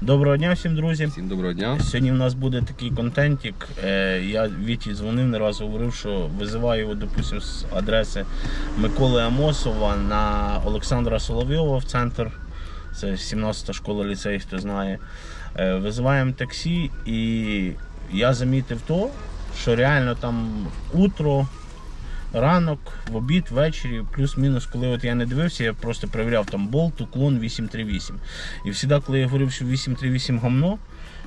Доброго дня всім друзі. Всім доброго дня. Сьогодні в нас буде такий контентик. Е, Я Віті дзвонив, не раз говорив, що визиваю його, допустим, з адреси Миколи Амосова на Олександра Соловйова в центр. Це 17-та школа ліцей, хто знає. Е, Визиваємо таксі, і я замітив то, що реально там утро, ранок, в обід, ввечері, плюс-мінус, коли от я не дивився, я просто перевіряв там болт, уклон 838. І завжди, коли я говорив, що 838 гамно,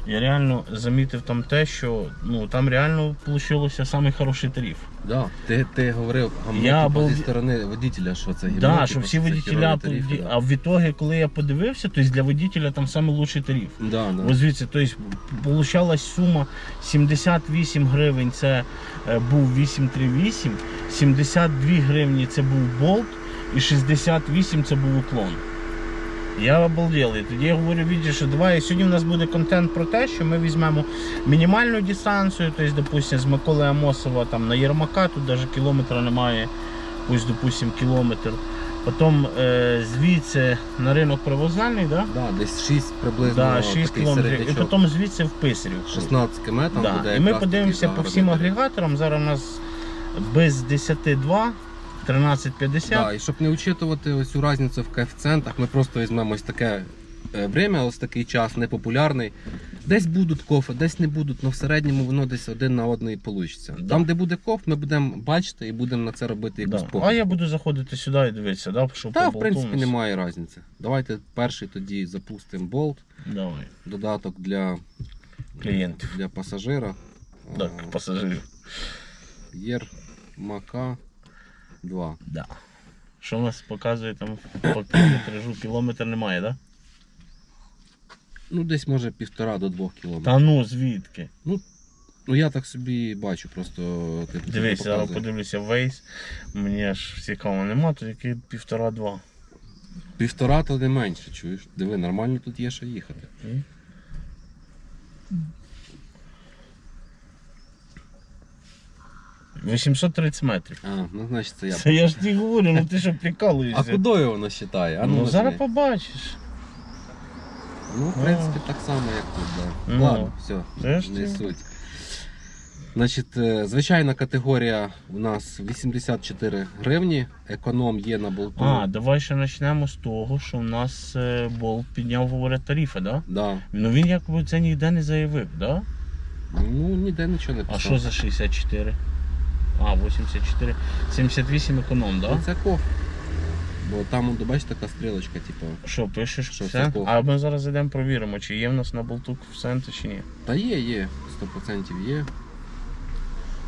я реально замітив там те, що ну там реально вийшло самий хороший тариф. Да. Ти, ти говорив Я типу, був- зі сторони водителя, що це гімно, Да, типу, що всі водителя, тарифи, да. а в ітогі, коли я подивився, то для водителя там найкращий тариф. Да, да. Ось звідси, тобто получалась сума 78 гривень, це е, був 838, 72 гривні це був болт і 68 це був уклон. Я обалдел. І тоді я говорю, що давай сьогодні в нас буде контент про те, що ми візьмемо мінімальну дистанцію, тобто, допустим, з Миколи Амосова там, на Єрмака, тут навіть кілометра немає, ось, допустим, кілометр. Потім е, звідси на ринок привокзальний, да? Да, десь 6 приблизно Да, 6 такий кілометрів. І середнячок. потім звідси в Писарів. 16 км там Да. буде І ми якраз подивимося такий по всім загородний агрегаторам. Зараз у нас без 10,2, 13,50. Да, і щоб не учитувати ось цю різницю в коефіцієнтах, ми просто візьмемо ось таке е, время, ось такий час непопулярний. Десь будуть кофе, десь не будуть, але в середньому воно десь один на один вийде. Да. Там, де буде коф, ми будемо бачити і будемо на це робити якусь Да. похибку. А я буду заходити сюди і дивитися, да? що Та, в принципі, немає різниці. Давайте перший тоді запустимо болт, Давай, додаток для, клієнтів. для пасажира. Так, пасажирів. Єр Мака 2. Да. Що у нас показує там по кілометражу? Кілометр немає, так? Да? Ну, десь може півтора до двох кілометрів. Та ну звідки? Ну я так собі бачу, просто типу, Дивись, зараз подивлюся Waze. Мені аж цікаво, нема, тут який півтора-два. Півтора то не менше, чуєш? Диви, нормально тут є що їхати. «830 метрів. А, ну значить це я. Це я ж не говорю, ну ти що прикалуєшся. А куди воно вважає? А Ну, ну, зараз побачиш. Ну, в принципі, так само, як тут, да. Ну, Ладно, все, це ж не ти. суть. Значить, е, звичайна категорія у нас 84 гривні, економ є на болту. А, давай ще почнемо з того, що в нас е, болт підняв, говорять, тарифи, да? Да. Ну він якби це ніде не заявив, да? Ну, ніде нічого не А писав. що за 64? А, 84. 78 економ, Ну, да? це коф. Бо там, бачите, така стрілочка, типу. Що, пишеш Що все? кого? А ми зараз зайдемо провіримо, чи є в нас на болту коефіцієнти чи ні. Та є, є, 100% є. Да,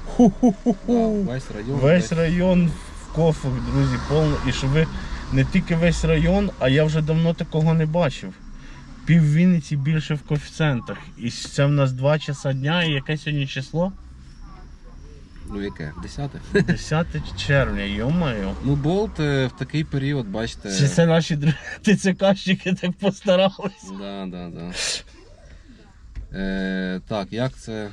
Ху-ху-ху-ху. весь район. Весь район в кофах, друзі, повно. І щоб ви не тільки весь район, а я вже давно такого не бачив. Пів Вінниці більше в коефіцієнтах. І це в нас 2 часа дня, і яке сьогодні число? Ну яке? Десяте? 10 червня, йомаю. Ну, болт е, в такий період, бачите. Чи це наші др- ТЦКщики так постарались? Да, да, да. Е, так, як це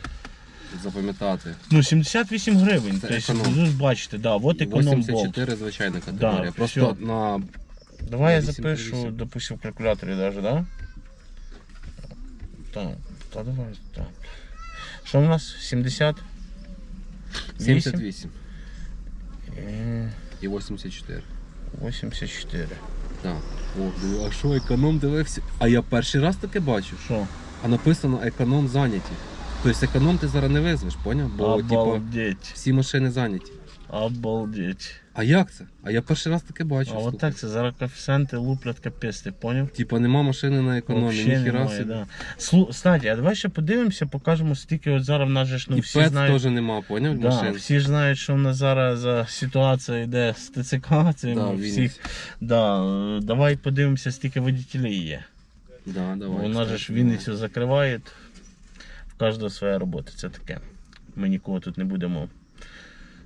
запам'ятати? Ну, 78 гривень. Це Тобто, економ. ви ж бачите, да, от економ болт. 84 звичайна категорія. Да, Просто всьо. на Давай я 8,38. запишу, допустим, в калькуляторі даже, да? Так, та давай, так. Що у нас? 70? 78 Е, і 84. 84. Так. О, а що економ дивився? А я перший раз таке бачу. Що? А написано економ зайняті. Тобто економ ти зараз не визвеш, поняв? Бо типу, всі машини зайняті. Обалдеть. А як це? А я перший раз таке бачу. А от так це зараз коефіцієнти луплять капець, ти поняв? Типа нема машини на економі, Вообще ніхіра собі. да. Слу, статі, а давай ще подивимося, покажемо, скільки от зараз в нас же ж, ну, І всі пец знають. теж нема, поняв? Да, машин. всі ж знають, що в нас зараз за ситуація йде з ТЦК, це Да, всіх. Да, давай подивимося, скільки водителів є. Да, давай. Вона же ж кстати, Вінницю закриває. В кожного своя робота, це таке. Ми нікого тут не будемо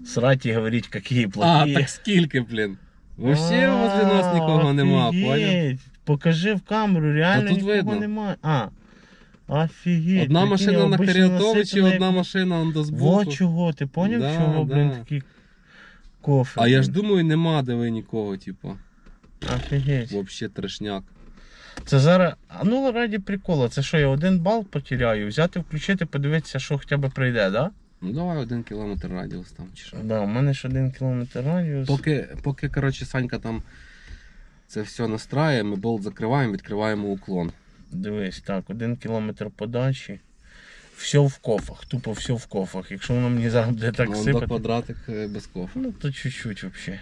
срати і говорити, які А, так скільки, блін? Вообще возле нас нікого нема? Офігеть. Покажи в камеру, реально тут нікого видно. немає. А, офігеть. Одна прикинь, машина на обично Каріатовичі, насипано, одна як- машина он до Во чого, ти поняв, Да, чого, блін, да. такі кофе? А я ж думаю, нема де ви нікого, типу. Офігеть. Вообще трешняк. Це зараз, а ну раді прикола, це що я один бал потеряю, взяти, включити, подивитися, що хоча б прийде, да? Ну давай один кілометр радіус там чи що. Да, у мене ж один кілометр радіус. Поки, поки коротше, Санька там це все настрає, ми болт закриваємо, відкриваємо уклон. Дивись, так, один кілометр подачі. Все в кофах, тупо все в кофах. Якщо воно мені зараз буде так Ну, до сипати, квадратик е, без кофе. ну то чуть-чуть взагалі.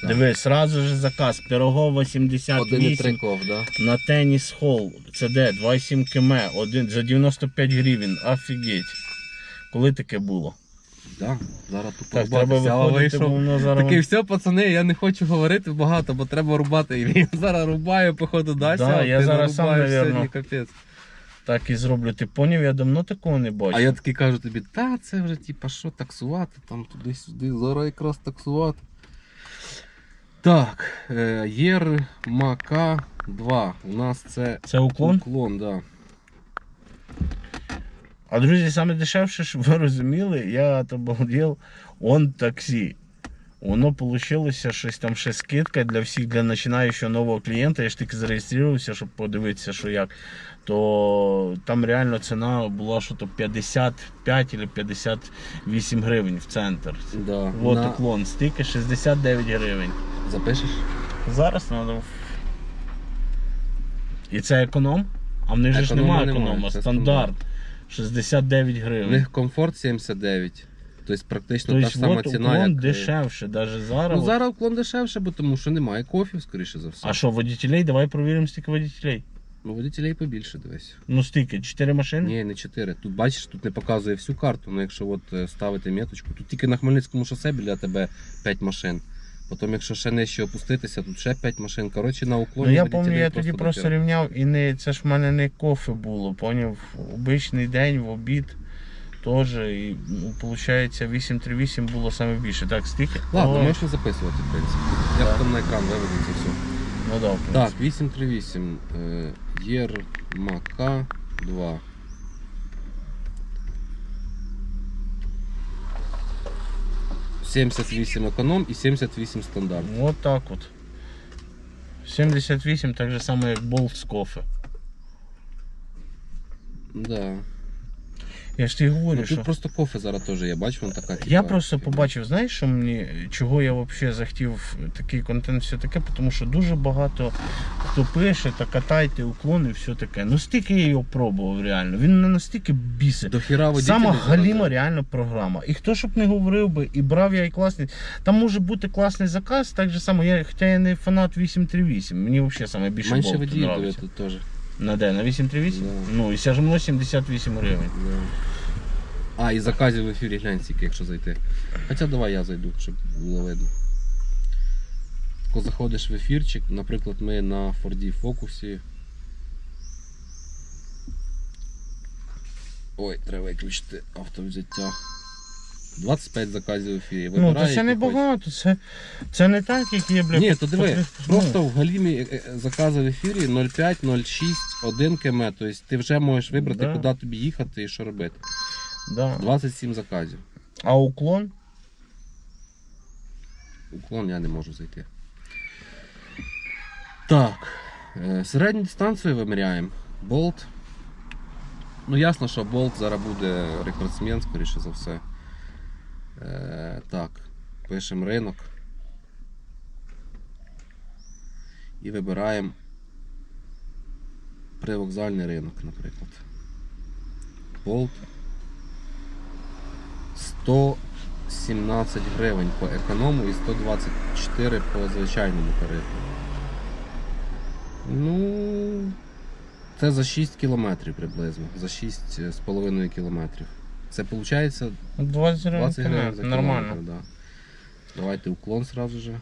Так. Дивись, сразу же заказ. Пирогова 1,3 78 коф, да? на теніс хол. Це де? 2,7 км, один, за 95 гривень. Офігеть. Коли таке було? Да. Зараз тут Так, треба виходити, бо воно зараз. Такий, все, пацани, я не хочу говорити багато, бо треба рубати. І він зараз рубає, походу, Дася. Да, а я ти зараз сам, навірно. сьогодні, капець. Так і зроблю. Ти поняв, я давно такого не бачив. А я такий кажу тобі, та це вже типа що таксувати, там туди-сюди, зараз якраз таксувати. Так, е, Єр Мака 2. У нас це Це уклон? уклон, да. А друзі, саме дешевше, щоб ви розуміли, я от обалдел, он таксі. Воно вийшло щось там ще скидка для всіх для починаючого нового клієнта. Я ж тільки зареєструвався, щоб подивитися, що як. То там реально ціна була що то 55 або 58 гривень в центр. да. Вот На- уклон, стільки 69 гривень. Запишеш? Зараз треба. І це економ? А в них же ж немає економа, це стандарт. 69 У гривень. них комфорт 79. Тобто практично та ж Тобто сама от ціна, уклон як... е, дешевше, навіть зараз. Ну от. зараз уклон дешевше, бо тому що немає кофів, скоріше за все. А що, водителей? Давай провіримо стільки водителей. Ну, водителей побільше дивись. Ну стільки, 4 машини? Ні, не 4. Тут бачиш, тут не показує всю карту, ну якщо от е, ставити меточку, тут тільки на Хмельницькому шосе біля тебе 5 машин. Потім, якщо ще нижче опуститися, тут ще 5 машин. Коротше, на уклоні. Ну я пам'ятаю, я тоді просто рівняв і не це ж в мене не кофе було, поняв? Обичний день в обід. Теж, і ну, виходить, 838 було саме більше. Так, стільки? Ладно, Ой, можеш не записувати, в принципі. Я потім на екран виведу це все. Ну да, в Так, 838. Е, Єрмака 2. «78 економ і 78 стандарт. От так от. 78 так же само, як болт з кофе. Да. Я ж тобі говорю, Ну, що. тут просто кофе зараз теж є, бачиш, вон така. Я просто побачив, знаєш, що мені, чого я взагалі захотів такий контент, все таке, тому що дуже багато хто пише та катайте уклони, все таке. Ну стільки я його пробував реально. Він не настільки бісить. До хіра Сама галіма реально програма. І хто щоб не говорив би, і брав я і класний. Там може бути класний заказ, так же само, я, хоча я не фанат 838, мені взагалі саме більше Менше водіїв теж. На де? На 838? Да. Ну і сяжмно 78 гривень. Да. А, і заказів в ефірі глянь стільки, якщо зайти. Хоча давай я зайду, щоб було видно. Коли заходиш в ефірчик, наприклад, ми на Форді Фокусі. Ой, треба виключити автовзяття. 25 заказів в ефірі. Ну, то це не багато, це, це не так, як є, бля. Ні, то диви, просто в Галімі е, е, закази в ефірі 0,5, 0,6, 1 км. Тобто ти вже можеш вибрати, Да. куди тобі їхати і що робити. Ну, да. 27 заказів. А уклон? Уклон я не можу зайти. Так. е, Середню дистанцію виміряємо. Болт. Ну, ясно, що болт зараз буде рекордсмен, скоріше за все. Е, так, пишемо ринок. І вибираємо привокзальний ринок, наприклад. Болт. 117 гривень по економу і 124 по звичайному тарифу. Ну, це за 6 кілометрів приблизно. За 6,5 кілометрів. Це виходить 20 гривень. 20 гривень за Нормально. кілометр. Да. Давайте уклон сразу же.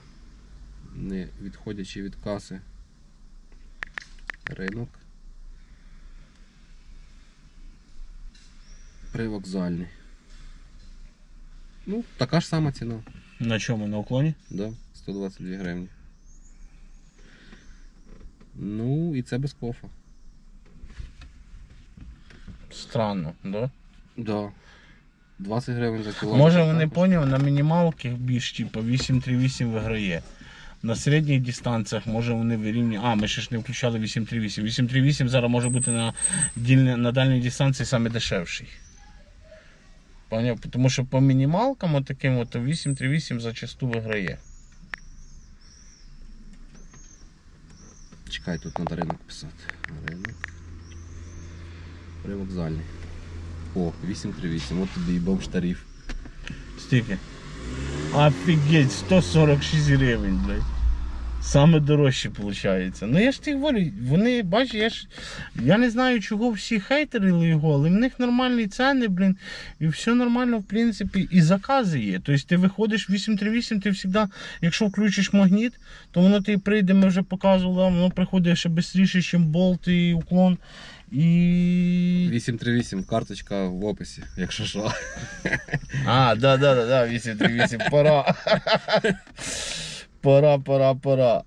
Не відходячи від каси. Ринок. Привокзальний. Ну, така ж сама ціна. На чому? На уклоні? Да, 122 гривні. Ну, і це без кофа. Странно, да? Да. 20 гривень за кілометр. Може вони також. поняли, на мінімалках більш, типу 838 виграє. На середніх дистанціях може вони вирівнюють. А, ми ще ж не включали 838. 838 зараз може бути на, дільне- на дальній дистанції саме дешевший. Поняв? Тому що по мінімалкам от таким от 838 зачасту виграє. Чекай, тут треба ринок писати. Ринок. Привокзальний. О, 838, от тобі і бомж тариф. Стільки. Офігеть, 146 гривень, блядь. Саме дорожче виходить. Ну я ж ти говорю, вони, бачиш, я ж. Я не знаю, чого всі хейтерили його, але в них нормальні ціни, блін, і все нормально, в принципі, і закази є. Тобто ти виходиш 838, ти завжди, якщо включиш магніт, то воно тобі прийде, ми вже показували, воно приходить ще швидше, ніж болт і уклон. І. 838, карточка в описі, якщо що. А, да, да, да, да, 838, пора. Пора, пора, пора.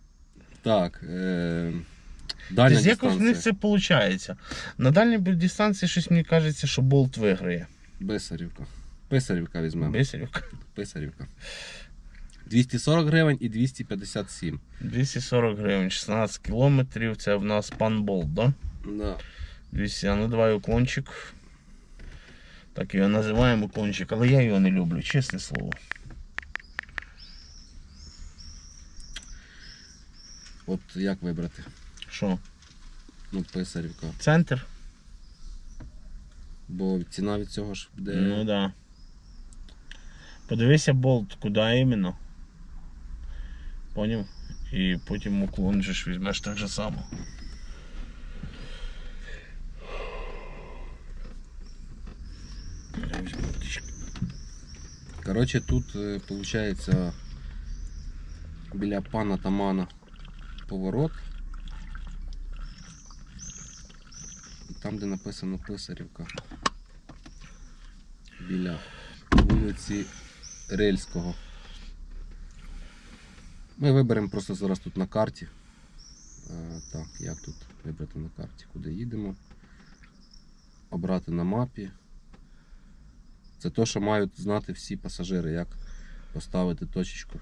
Так. Е... Дальня Тобто якось в них це виходить. На дальній дистанції щось мені кажеться, що болт виграє. Бисарівка. Писарівка візьмемо. Бисерівка. Писарівка. 240 гривень і 257. 240 гривень, 16 кілометрів, це в нас пан болт, да? Да. 200, а ну давай уклончик. Так його називаємо уклончик, але я його не люблю, чесне слово. От як вибрати? Що? Ну, писарівка. Центр? Бо ціна від цього ж буде. Ну да. Подивися болт, куди іменно. Поняв? І потім уклон же ж візьмеш так же само. Коротше, тут виходить біля пана Тамана поворот. І там, де написано Писарівка. Біля вулиці Рельського. Ми виберемо просто зараз тут на карті. Е, Так, як тут вибрати на карті, куди їдемо. Обрати на мапі. Це те, що мають знати всі пасажири, як поставити точечку,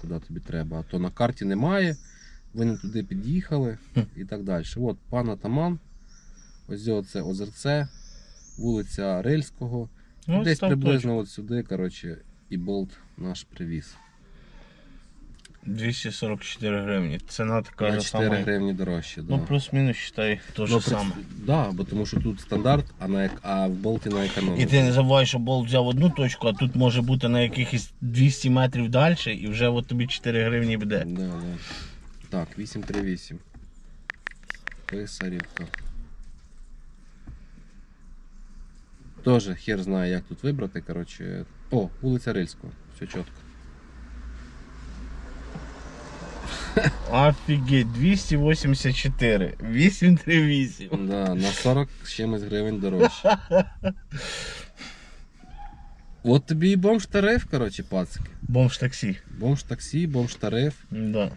куди тобі треба. А то на карті немає, ви не туди під'їхали і так далі. От пан Атаман, ось це озерце, вулиця Рельського. Ну, Десь приблизно от сюди, коротше, і болт наш привіз. Точку. 244 гривні. Ціна така На ж 4 сама. гривні дорожче. Да. Ну плюс-мінус считай то же Ну, при- саме. Да, бо тому що тут стандарт, а, на, ек- а в болті на економіку. І ти не забувай, що болт взяв одну точку, а тут може бути на якихось 200 метрів далі, і вже от тобі 4 гривні буде. Да, да. Так, 838. Писарівка. Тоже хер знає, як тут вибрати. Коротше. О, вулиця Рильського. Все чітко. Офігеть, 284, 838. Да, на 40 з чимось гривень дорожче. От тобі і бомж тариф, коротше, пацики. Бомж таксі. Бомж таксі, бомж тариф. Да.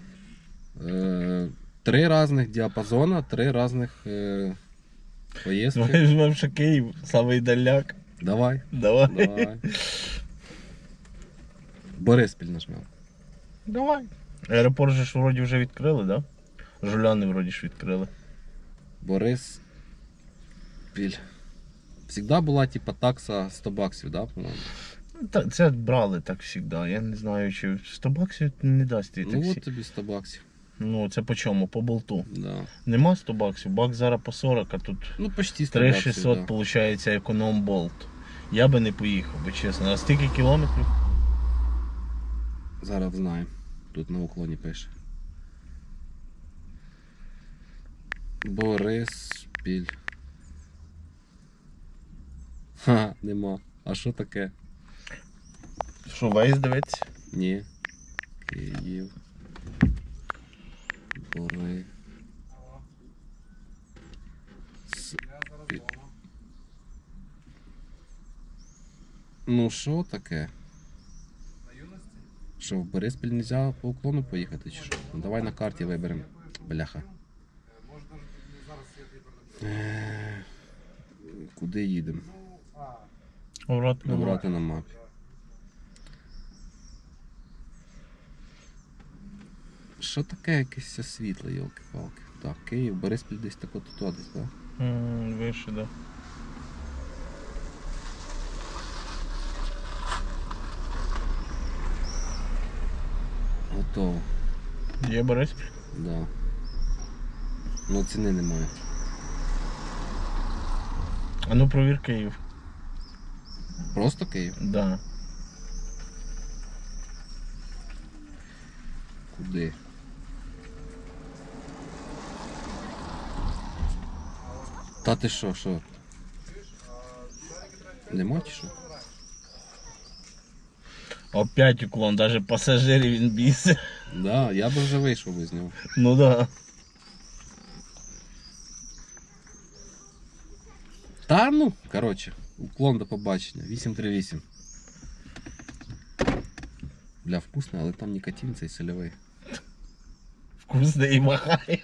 Е, три різних діапазона, три різних е, поїздки. Ми ще Київ, самий даляк. Давай. Давай. Давай. Бориспіль нажмем. Давай. Аеропорт же ж вроді вже відкрили, да? Жуляни вроді ж відкрили. Борис. Піль. Всегда була типа такса 100 баксів, да, по-моєму? Ну, та- Це брали так завжди. Я не знаю, чи 100 баксів не дасть твій Ну таксі. от тобі 100 баксів. Ну, це по чому? По болту. Да. Нема 100 баксів, бак зараз по 40, а тут Ну почти 100 баксів. 3600 Да. виходить економ болт. Я би не поїхав, би чесно. А стільки кілометрів? Зараз знаємо. Тут на уклоні пише. Бориспіль. Ха, нема. А що таке? Що, вейс дивиться? Ні. Київ. Бори. С... Ну що таке? Що, в Бориспіль нельзя по уклону поїхати чи що? Ну давай на карті виберемо. Бляха. Е, Куди їдемо? Обрати на Набрати на мапі. що таке якесь все світле, йолки-палки? Так, Київ, Бориспіль десь тако тут десь, так? М, Вище, да. Готово. Є Бориспіль? Да. Ну ціни немає. А ну провір Київ. Просто Київ? Да. Куди? Та ти що, що? Нема чи що? Опять уклон, даже пасажирів він бісить. Да, я би вже вийшов із нього. Ну да. Та ну, коротше, уклон до побачення. 838. Бля, вкусно, але там нікотин цей сольовий. Вкусний і махає.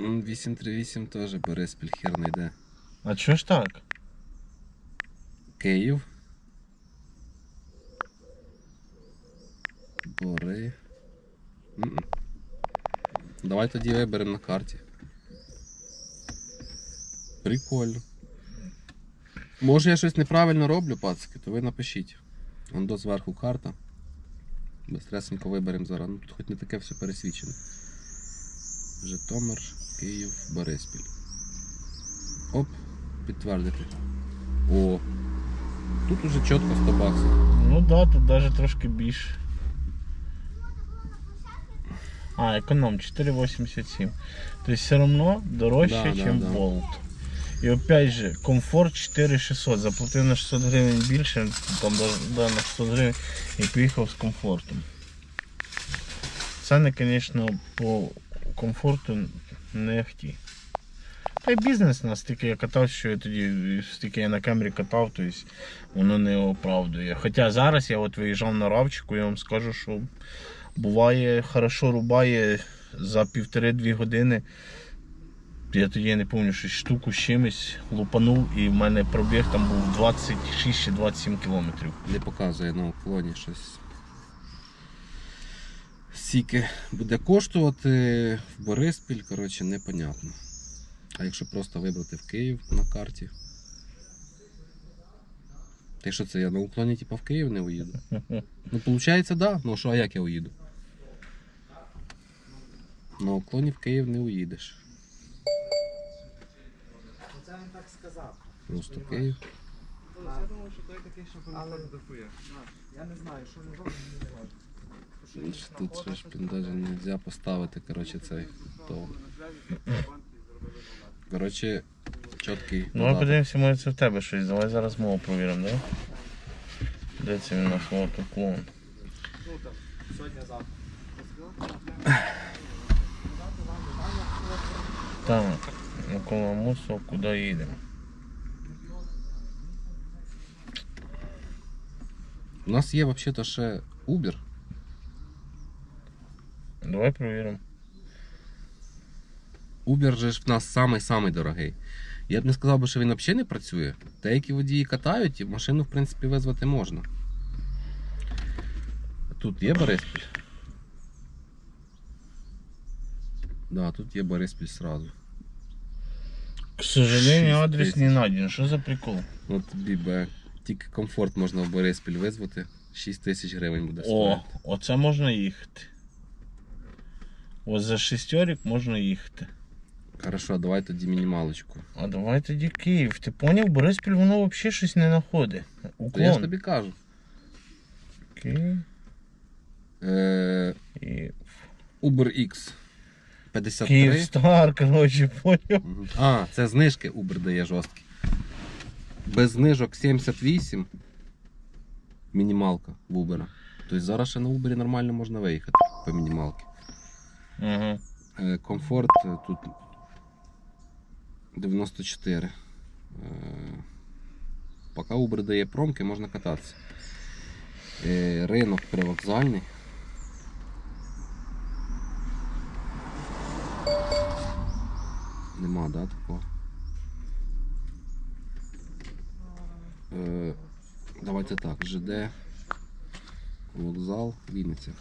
М, 838 теж Бориспіль хер не йде. А чого ж так? Київ. Бори. М-м. Давай тоді виберемо на карті. Прикольно. Може я щось неправильно роблю, пацики, то ви напишіть. Вон до зверху карта. Безстресенько виберемо зараз. Ну тут хоч не таке все пересвічене. Житомир, Київ, Бориспіль. Оп, підтвердити. О, Тут уже чітко 100 баксів. Ну да, тут даже трошки більше. А, економ 4,87. То есть все равно дорожче, ніж да, да. Bolt. І опять же, комфорт 4600. Заплатив на 600 гривень більше, там да, да, на 600 гривень і поїхав з комфортом. Ціни, звісно, по комфорту не ахті. Та й бізнес настільки я катав, що я тоді стільки я на камері катав, то воно не оправдує. Хоча зараз я от виїжджав на равчику, я вам скажу, що буває хорошо рубає за півтори-дві години. Я тоді не пам'ятаю, щось штуку з чимось лупанув і в мене пробіг там був 26 чи 27 кілометрів. Не показує на уклоні щось. Скільки буде коштувати в Бориспіль, коротше, непонятно. А якщо просто вибрати в Київ на карті. Та й що це я на уклоні типа в Київ не уїду? Ну, виходить, да. Ну що, а як я уїду? На уклоні в Київ не уїдеш. Це він так сказав. Просто Київ. Я думав, що той такий, що хуя. Я не знаю, що він робить, не. Ну, Тут ще ж навіть не можна поставити, коротше, цей то. Коротше, чіткий. Ну, додаток. подивимося, може це в тебе щось. Давай зараз мову провіримо, да? Де це він у нас от уклон? Ну там, Микола Мусов, куди їдемо? У нас є взагалі-то ще Uber. Давай провіримо. Uber же ж в нас самий-самий дорогий. Я б не сказав би, що він взагалі не працює. Деякі водії катають і машину, в принципі, визвати можна. Тут є Бориспіль? Да, тут є Бориспіль сразу. К сожалению, адрес не найден. Що за прикол? Ну тобі б тільки комфорт можна в Бориспіль визвати. 6 тисяч гривень буде О, оце можна їхати. Ось за шестерик можна їхати. Хорошо, давай тоді мінімалочку. А давай тоді Київ. Ти поняв, Бориспіль воно взагалі щось не знаходить. То я ж тобі кажу. Київ Е, Uber X 53. Київстар, коротше, поняв. А, це знижки Uber дає жорсткі. Без знижок 78. Мінімалка в Uber. Тобто зараз ще на Uber нормально можна виїхати по мінімалці. Ага. Е, Комфорт е, тут 94. Е, Поки Uber дає промки, можна кататися. Е, Ринок привокзальний. Нема, да, такого? Е, Давайте так, ЖД. вокзал, Вінниця.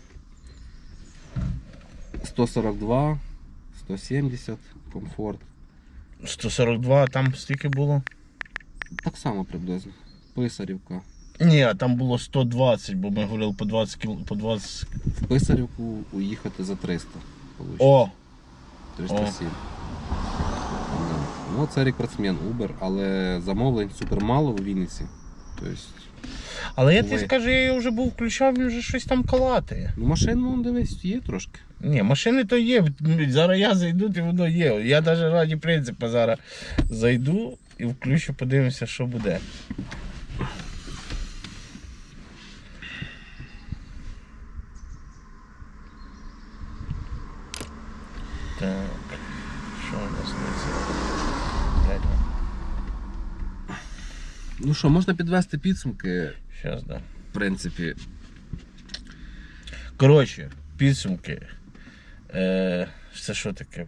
142, 170, комфорт. 142, а там стільки було? Так само приблизно. Писарівка. Ні, а там було 120, бо ми говорили по 20 кіл... по 20. В Писарівку уїхати за 300. Получить. О! 307. Да. Ну, це рекордсмен Uber, але замовлень супер мало у Вінниці. Тобто, Але я тобі скажу, я його вже був включав, він вже щось там калатає. ну машин, ну, дивись, є трошки. Ні, машини то є. Зараз я зайду, і воно є. Я навіть раді принципу зараз зайду і включу, подивимося, що буде. Так. Що у нас на це? Блядь, Ну що, можна підвести підсумки, Щас, да. в принципі. Коротше, підсумки. Е, це що таке?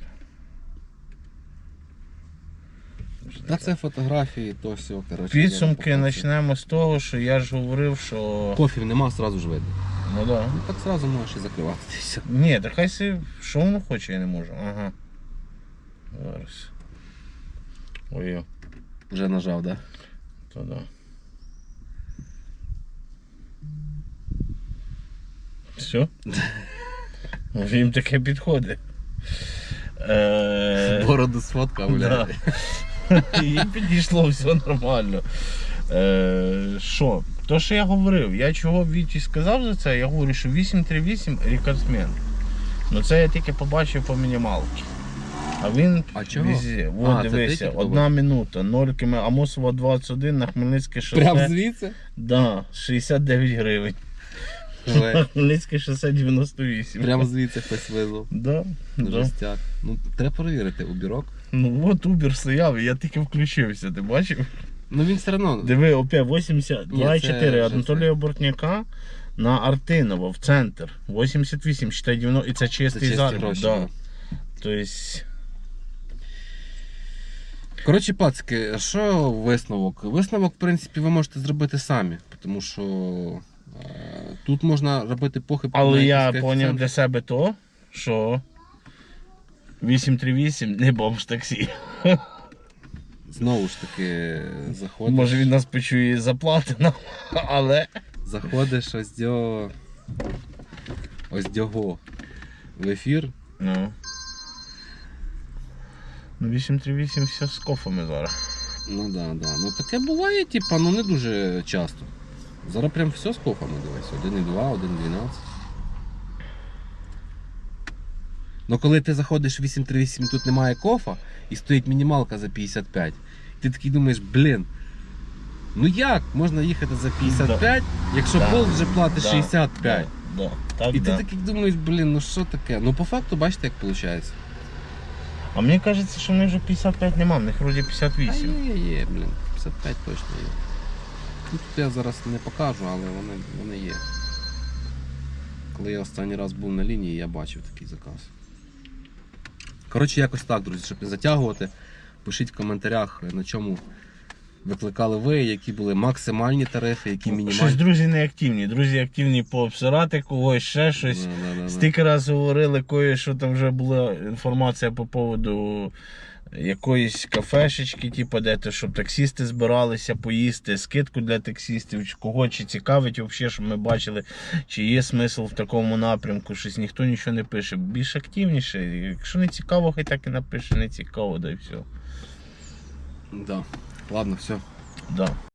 Та це фотографії, то все, коротше. Підсумки почнемо з того, що я ж говорив, що. Кофів нема, зразу ж видно. Ну да. Ну так зразу можеш і закривати. і все. Ні, так хай си, що воно хоче, я не можу. Ага. Зараз. Ой, Вже нажав, так? Да? То да. Все? Їм таке підходить. Е... Бороду сфоткав, блядь. Їм підійшло все нормально. Е, Що? То, що я говорив, я чого Віті сказав за це, я говорю, що 838 рекордсмен. Ну це я тільки побачив по мінімалці. А він А чого? везде. А, От це дивися, одна минута, 0 км, Амосова 21 на Хмельницьке шосе. Прям звідси? Да, 69 гривень. На Хмельницьке шосе 98. Прям звідси хтось визвав. Да, да. Жестяк. Ну, треба перевірити убірок. Ну от Uber стояв, і я тільки включився, ти бачив? Ну він все одно. Диви, опять 80, Ні, 2,4 це Анатолія Бортняка на Артинова в центр. 88, считай 90, і це чистий чисті заробіток. гроші. Да. да. Тобто, Коротше, пацки, що висновок? Висновок, в принципі, ви можете зробити самі, тому що е, тут можна робити похибки. але на я зрозумів коефіцієнти. для себе то, що 838 не бомж таксі. Знову ж таки, заходиш. Може він нас почує і нам, але. Заходиш ось дього. Ось дього в ефір. Ну. Ну 838 все з кофами зараз. Ну да, да. Ну таке буває, типа, ну не дуже часто. Зараз прям все з кофами дивись. 1,2, 1,12. Ну коли ти заходиш в 838, тут немає кофа і стоїть мінімалка за 55. Ти такий думаєш, блін. Ну як можна їхати за 55, якщо Да. болт вже платить Да. 65? Да, да. Так, І ти да. такий думаєш, блін, ну що таке? Ну по факту бачите, як виходить. А мені кажеться, що в них вже 55 нема, в них вроді А 58. є, є, блін, 55 точно є. Ну, тут я зараз не покажу, але вони, вони є. Коли я останній раз був на лінії, я бачив такий заказ. Коротше, якось так, друзі, щоб не затягувати. Пишіть в коментарях, на чому викликали ви, які були максимальні тарифи, які мінімальні. Щось друзі не активні. Друзі активні пообсирати когось, ще щось. Да, да, да, да. Стільки раз говорили, кое, що там вже була інформація по поводу якоїсь кафешечки, типу, де то, щоб таксісти збиралися поїсти, скидку для таксістів, кого чи цікавить взагалі, щоб ми бачили, чи є смисл в такому напрямку, щось ніхто нічого не пише. Більш активніше. Якщо не цікаво, хай так і напише, не цікаво, да і все. Да. Ладно, все. Да.